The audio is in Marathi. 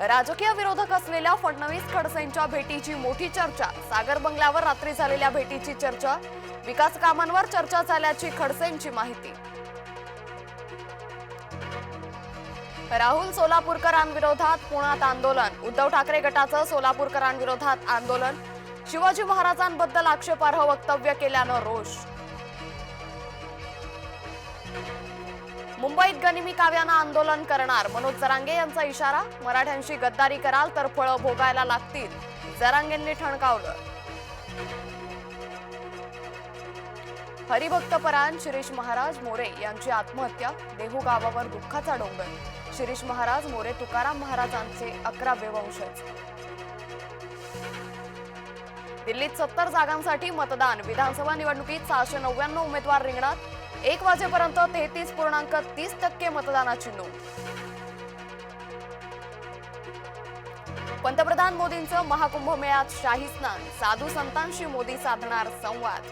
राजकीय विरोधक असलेल्या फडणवीस खडसेंच्या भेटीची मोठी चर्चा. सागर बंगल्यावर रात्री झालेल्या भेटीची चर्चा विकास कामांवर चर्चा झाल्याची खडसेंची माहिती. राहुल सोलापूरकरांविरोधात पुण्यात आंदोलन. उद्धव ठाकरे गटाचं सोलापूरकरांविरोधात आंदोलन. शिवाजी महाराजांबद्दल आक्षेपार्ह वक्तव्य केल्यानं रोष. मुंबईत गनिमी काव्यानं आंदोलन करणार. मनोज जरांगे यांचा इशारा मराठ्यांशी गद्दारी कराल तर फळं भोगायला लागतील. जरांगेंनी ठणकावलं. हरिभक्तपरायण शिरीष महाराज मोरे यांची आत्महत्या देहू गावावर दुःखाचा डोंगर. शिरीष महाराज मोरे तुकाराम महाराजांचे अकरावे वंशज दिल्लीत सत्तर जागांसाठी मतदान. विधानसभा निवडणुकीत सहाशे नव्याण्णव उमेदवार रिंगणात. एक वाजेपर्यंत तेहतीस पूर्णांक तीस टक्के मतदानाची नोंद. पंतप्रधान मोदींचं महाकुंभ मेळ्यात शाही स्नान. साधू संतांशी मोदी साधणार संवाद.